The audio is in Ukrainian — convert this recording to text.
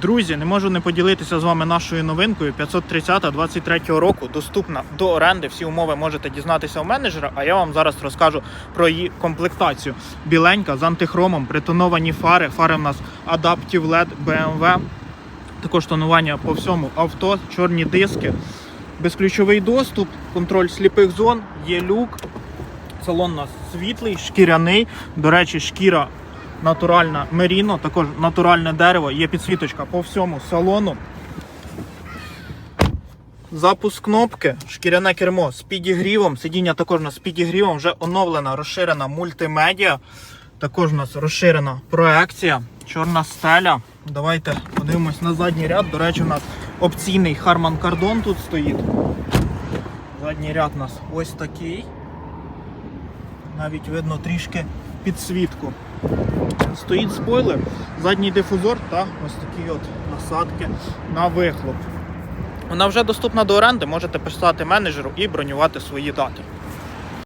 Друзі, не можу не поділитися з вами нашою новинкою. 530 23 року доступна до оренди. Всі умови можете дізнатися у менеджера. А я вам зараз розкажу про її комплектацію. Біленька з антихромом, притоновані фари. Фари в нас Adaptive LED BMW. Також тонування по всьому авто, чорні диски, безключовий доступ, контроль сліпих зон, є люк. Салон у нас світлий, шкіряний. До речі, шкіра натуральна меріно, також натуральне дерево, є підсвіточка по всьому салону. Запуск кнопки, шкіряне кермо з підігрівом. Сидіння також нас з підігрівом, вже оновлена, розширена мультимедіа. Також у нас розширена проекція, чорна стеля. Давайте подивимось на задній ряд. До речі, у нас опційний Harman Kardon тут стоїть. Задній ряд у нас ось такий. Навіть видно трішки підсвітку. Стоїть спойлер, задній дифузор та ось такі от насадки на вихлоп. Вона вже доступна до оренди, можете писати менеджеру і бронювати свої дати.